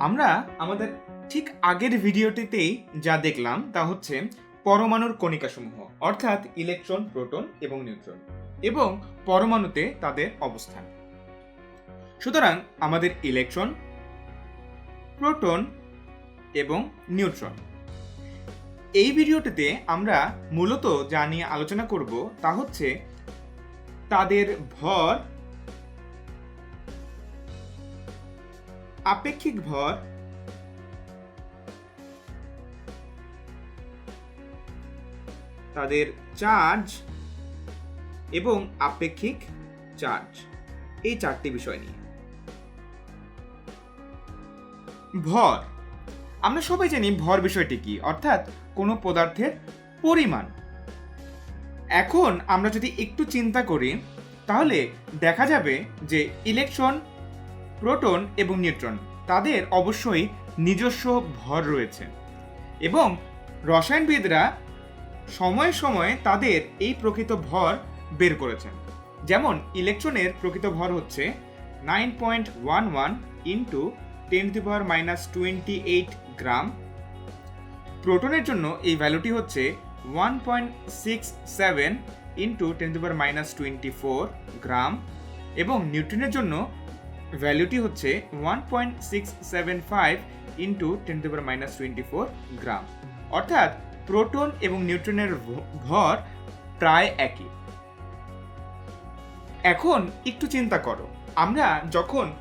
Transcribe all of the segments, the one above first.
আমরা আমাদের ঠিক আগের ভিডিওটিতেই যা দেখলাম তা হচ্ছে পরমাণুর কণিকাসমূহ, অর্থাৎ ইলেকট্রন, প্রোটন এবং নিউট্রন, এবং পরমাণুতে তাদের অবস্থান। সুতরাং আমাদের ইলেকট্রন, প্রোটন এবং নিউট্রন। এই ভিডিওটিতে আমরা মূলত যা নিয়ে আলোচনা করব তা হচ্ছে তাদের ভর আপেক্ষিক ভর তাদের চার্জ এবং আপেক্ষিক চার্জ। এই চারটি বিষয় নিয়ে। ভর। আমরা সবাই জানি ভর বিষয়টি কি, অর্থাৎ কোনো পদার্থের পরিমাণ। এখন আমরা যদি একটু চিন্তা করি, তাহলে দেখা যাবে যে ইলেকট্রন প্রোটন এবং নিউট্রন, তাদের অবশ্যই নিজস্ব ভর রয়েছে। এবং রসায়নবিদরা সময়ে সময়ে তাদের এই প্রকৃত ভর বের করেছেন। যেমন ইলেকট্রনের প্রকৃত ভর হচ্ছে nine point one one into ten to power minus twenty eight gram. প্রোটনের জন্য এই ভ্যালুটি হচ্ছে one point six seven into ten to power minus twenty four gram. এবং নিউট্রনের জন্য ভ্যালুটি হচ্ছে one point six seven five into ten minus twenty four gram অর্থাৎ প্রোটন এবং নিউট্রনের ভর প্রায় একই। এখন একটু চিন্তা করো। আমরা যখন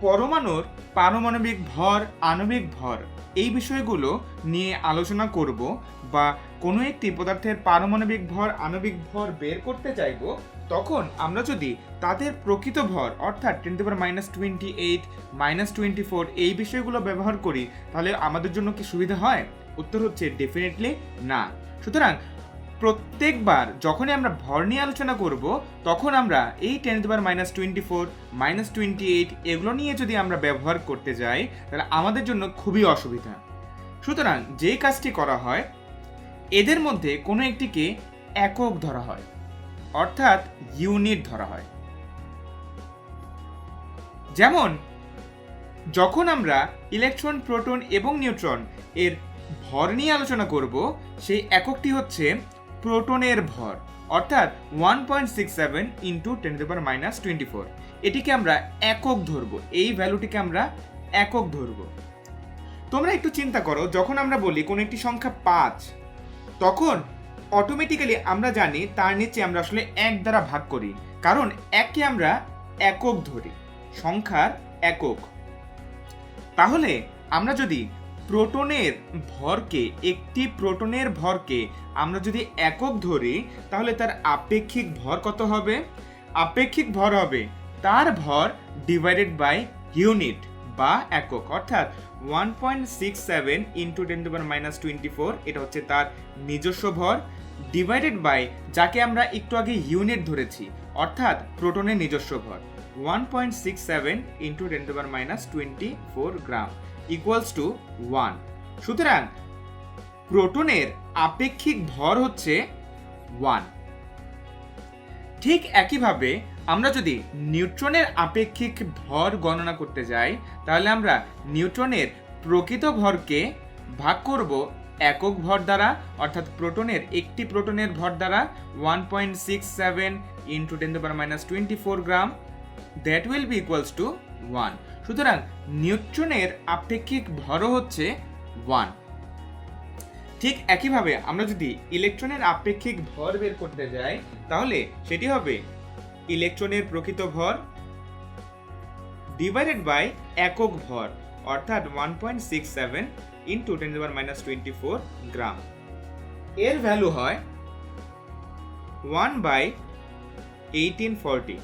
পরমাণুর পারমাণবিক ভর, আণবিক ভর এই বিষয়গুলো নিয়ে আলোচনা করব বা কোনো একটি পদার্থের পারমাণবিক ভর, আণবিক ভর বের করতে চাইব তখন আমরা যদি তাদের প্রকৃত ভর, অর্থাৎ ten to minus twenty eight minus twenty four এই বিষয়গুলো ব্যবহার করি, তাহলে আমাদের জন্য কি সুবিধা হয়? উত্তর হচ্ছে ডেফিনেটলি না। সুতরাং প্রত্যেকবার যখনই আমরা ভর নিয়ে আলোচনা করব, তখন আমরা এই ten to minus twenty four minus twenty eight এগুলো নিয়ে যদি আমরা ব্যবহার করতে যাই, তাহলে আমাদের জন্য খুবই অসুবিধা। সুতরাং যে কাজটি করা হয়, এদের মধ্যে কোনো একটিকে একক ধরা হয়। অর্থাৎ ইউনিট ধরা হয়। যেমন, যখন আমরা ইলেকট্রন, প্রোটন এবং নিউট্রন এর ভর নিয়ে আলোচনা করব, সেই এককটি হচ্ছে প্রোটনের ভর, অর্থাৎ one point six seven into ten power minus twenty four এটিকে আমরা একক ধরব, এই ভ্যালুটিকে আমরা একক ধরব। তোমরা একটু চিন্তা করো, যখন আমরা বলি কোনো একটি সংখ্যা পাঁচ, তখন অটোমেটিক্যালি আমরা জানি তার নিচে আমরা আসলে এক দ্বারা ভাগ করি। কারণ একে আমরা একক ধরি, সংখ্যার একক। তাহলে আমরা যদি প্রোটনের ভরকে, একটি প্রোটনের ভরকে আমরা যদি একক ধরি, তাহলে তার আপেক্ষিক ভর কত হবে? আপেক্ষিক ভর হবে তার ভর ডিভাইডেড বাই ইউনিট বা একক। অর্থাৎ one point six seven into ten to minus twenty four এটা হচ্ছে তার নিজস্ব ভর। ডিভাইডেড বাই যাকে আমরা একটু আগে ইউনিট ধরেছি, অর্থাৎ প্রোটনের নিজস্ব ভর। One point six seven into ten minus twenty four gram equals to one সুতরাং প্রোটনের আপেক্ষিক ভর হচ্ছে ওয়ান ঠিক একইভাবে আমরা যদি নিউট্রনের আপেক্ষিক ভর গণনা করতে যাই, তাহলে আমরা নিউট্রনের প্রকৃত ভরকে ভাগ করব একক ভর দ্বারা, অর্থাৎ প্রোটনের একটি প্রোটনের ভর দ্বারা one point six seven into ten minus twenty four gram that will be equals to one সুতরাং নিউট্রনের আপেক্ষিক ভরও হচ্ছে ওয়ান ঠিক একইভাবে আমরা যদি ইলেকট্রনের আপেক্ষিক ভর বের করতে যাই, তাহলে সেটি হবে ইলেকট্রনের প্রকৃত ভর ডিভাইডেড বাই একক ভর, অর্থাৎ one point six seven into ten power minus twenty four gram এর ভ্যালু হয় ওয়ান বাই এইটিন ফর্টি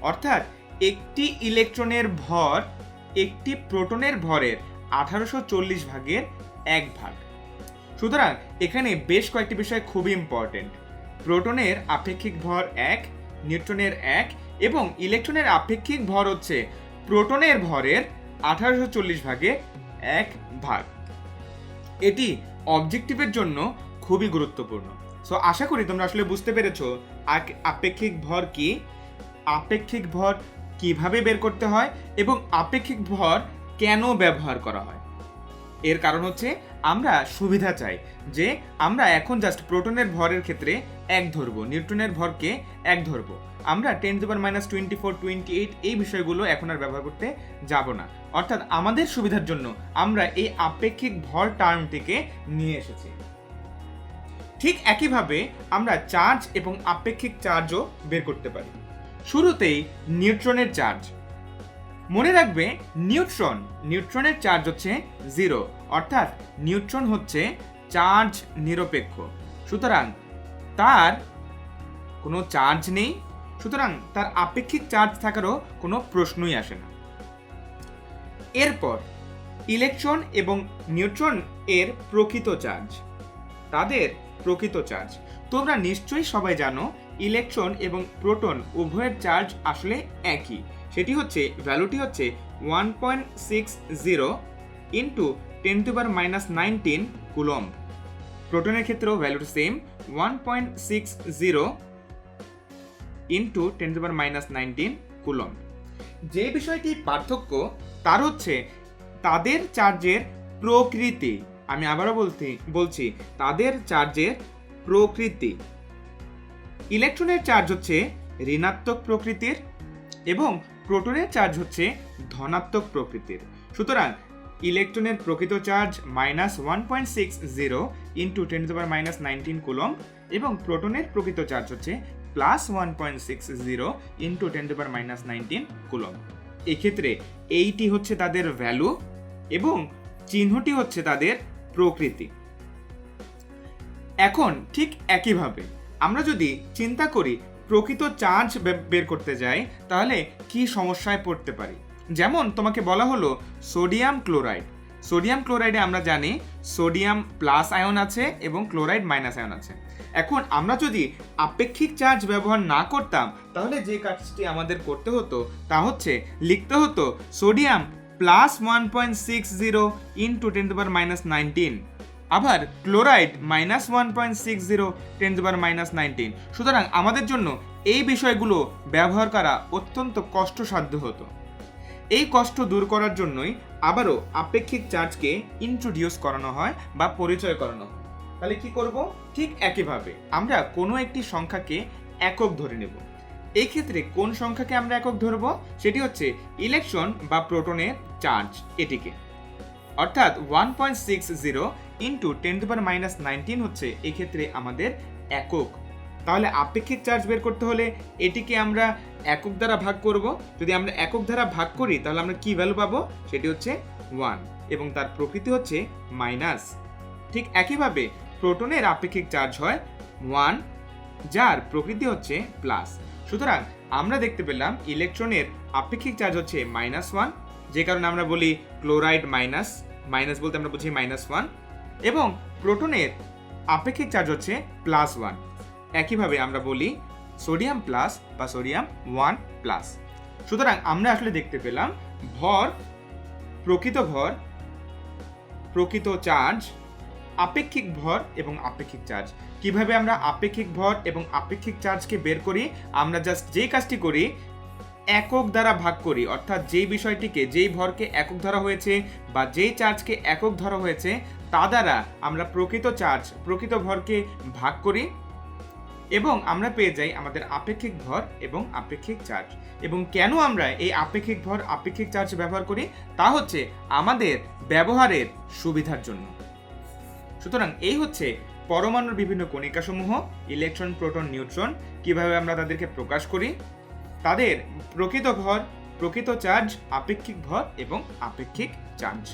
অর্থাৎ একটি ইলেকট্রনের ভর একটি প্রোটনের ভরের আঠারোশো চল্লিশ ভাগের এক ভাগ। সুতরাং এখানে বেশ কয়েকটি বিষয় খুবই ইম্পর্টেন্ট প্রোটনের আপেক্ষিক ভর এক, নিউট্রনের এক এবং ইলেকট্রনের আপেক্ষিক ভর হচ্ছে প্রোটনের ভরের আঠারোশো চল্লিশ ভাগে এক ভাগ। এটি অবজেক্টিভের জন্য খুবই গুরুত্বপূর্ণ। সো আশা করি তোমরা আসলে বুঝতে পেরেছ আপেক্ষিক ভর কি, আপেক্ষিক ভর কীভাবে বের করতে হয় এবং আপেক্ষিক ভর কেন ব্যবহার করা হয়। এর কারণ হচ্ছে আমরা সুবিধা চাই যে আমরা এখন জাস্ট প্রোটনের ভরের ক্ষেত্রে এক ধরবো, নিউট্রনের ভরকে এক ধরবো। আমরা ten to power minus twenty four twenty eight এই বিষয়গুলো এখন আর ব্যবহার করতে যাব না। অর্থাৎ আমাদের সুবিধার জন্য আমরা এই আপেক্ষিক ভর টার্মটিকে নিয়ে এসেছি। ঠিক একইভাবে আমরা চার্জ এবং আপেক্ষিক চার্জও বের করতে পারি। শুরুতেই নিউট্রনের চার্জ। মনে রাখবে, নিউট্রন, নিউট্রনের চার্জ হচ্ছে জিরো, অর্থাৎ নিউট্রন হচ্ছে চার্জ নিরপেক্ষ। সুতরাং তার কোনো চার্জ নেই, সুতরাং তার আপেক্ষিক চার্জ থাকারও কোনো প্রশ্নই আসে না। এরপর ইলেকট্রন এবং নিউট্রন এর প্রকৃত চার্জ তাদের প্রকৃত চার্জ তোমরা নিশ্চয়ই সবাই জানো ইলেকট্রন এবং প্রোটন উভয়ের চার্জ আসলে একই। সেটি হচ্ছে ভ্যালুটি হচ্ছে one point six zero into ten to bar minus nineteen coulomb. প্রোটনের ক্ষেত্রেও ভ্যালুটি same one point six zero into ten to bar minus nineteen coulomb. যে বিষয়টি পার্থক্য, তার হচ্ছে তাদের চার্জের প্রকৃতি। আমি আবারও বলতে, বলছি, তাদের চার্জের প্রকৃতি। ইলেকট্রনের চার্জ হচ্ছে ঋণাত্মক প্রকৃতির এবং প্রোটনের চার্জ হচ্ছে ধনাত্মক প্রকৃতির। সুতরাং ইলেকট্রনের প্রকৃত charge minus one point six zero into ten minus nineteen coulomb এবং প্রোটনের প্রকৃত চার্জ হচ্ছে plus one point six zero into ten to power minus nineteen coulomb এক্ষেত্রে এইটি হচ্ছে তাদের ভ্যালু এবং চিহ্নটি হচ্ছে তাদের প্রকৃতি। এখন ঠিক একইভাবে আমরা যদি চিন্তা করি প্রকৃত চার্জ বের করতে যাই, তাহলে কি সমস্যায় পড়তে পারি? যেমন তোমাকে বলা হলো সোডিয়াম ক্লোরাইড সোডিয়াম ক্লোরাইডে আমরা জানি সোডিয়াম প্লাস আয়ন আছে এবং ক্লোরাইড মাইনাস আয়ন আছে। এখন আমরা যদি আপেক্ষিক চার্জ ব্যবহার না করতাম, তাহলে যে কাজটি আমাদের করতে হতো তা হচ্ছে লিখতে হতো sodium plus one point six zero ten to power minus nineteen. আবার chloride minus one point six zero ten power minus nineteen. সুতরাং আমাদের জন্য এই বিষয়গুলো ব্যবহার করা অত্যন্ত কষ্টসাধ্য হতো। এই কষ্ট দূর করার জন্যই আবারও আপেক্ষিক চার্জকে ইন্ট্রোডিউস করানো হয় বা পরিচয় করানো হয়। তাহলে কি করব? ঠিক একইভাবে আমরা কোনো একটি সংখ্যাকে একক ধরে নেব। এই ক্ষেত্রে কোন সংখ্যাকে আমরা একক ধরব? সেটি হচ্ছে ইলেকট্রন বা প্রোটনের চার্জ এটিকে। অর্থাৎ one point six zero into ten power minus nineteen হচ্ছে এক্ষেত্রে আমাদের একক। তাহলে আপেক্ষিক চার্জ বের করতে হলে এটিকে আমরা একক দ্বারা ভাগ করব। যদি আমরা একক দ্বারা ভাগ করি, তাহলে আমরা কি ভ্যালু পাবো? সেটি হচ্ছে ওয়ান এবং তার প্রকৃতি হচ্ছে মাইনাস ঠিক একইভাবে প্রোটনের আপেক্ষিক চার্জ হয় ওয়ান যার প্রকৃতি হচ্ছে প্লাস সুতরাং আমরা দেখতে পেলাম ইলেকট্রনের আপেক্ষিক চার্জ হচ্ছে মাইনাস ওয়ান যে কারণে আমরা বলি ক্লোরাইড মাইনাস মাইনাস বলতে আমরা বুঝি মাইনাস ওয়ান এবং প্রোটনের আপেক্ষিক চার্জ হচ্ছে প্লাস ওয়ান একইভাবে আমরা বলি সোডিয়াম প্লাস বা সোডিয়াম ওয়ান প্লাস। সুতরাং আমরা আসলে দেখতে পেলাম ভর, প্রকৃত ভর, প্রকৃত চার্জ, আপেক্ষিক ভর এবং আপেক্ষিক চার্জ। কীভাবে আমরা আপেক্ষিক ভর এবং আপেক্ষিক চার্জকে বের করি? আমরা জাস্ট যেই কাজটি করি, একক দ্বারা ভাগ করি। অর্থাৎ যেই বিষয়টিকে, যেই ভরকে একক ধরা হয়েছে বা যেই চার্জকে একক ধরা হয়েছে, তা দ্বারা আমরা প্রকৃত চার্জ, প্রকৃত ভরকে ভাগ করি। এবং আমরা পেয়ে যাই আমাদের আপেক্ষিক ভর এবং আপেক্ষিক চার্জ এবং কেন আমরা এই আপেক্ষিক ভর, আপেক্ষিক চার্জ ব্যবহার করি? তা হচ্ছে আমাদের ব্যবহারের সুবিধার জন্য। সুতরাং এই হচ্ছে পরমাণুর বিভিন্ন কণিকাসমূহ ইলেকট্রন প্রোটন নিউট্রন কীভাবে আমরা তাদেরকে প্রকাশ করি? তাদের প্রকৃত ভর, প্রকৃত চার্জ আপেক্ষিক ভর এবং আপেক্ষিক চার্জ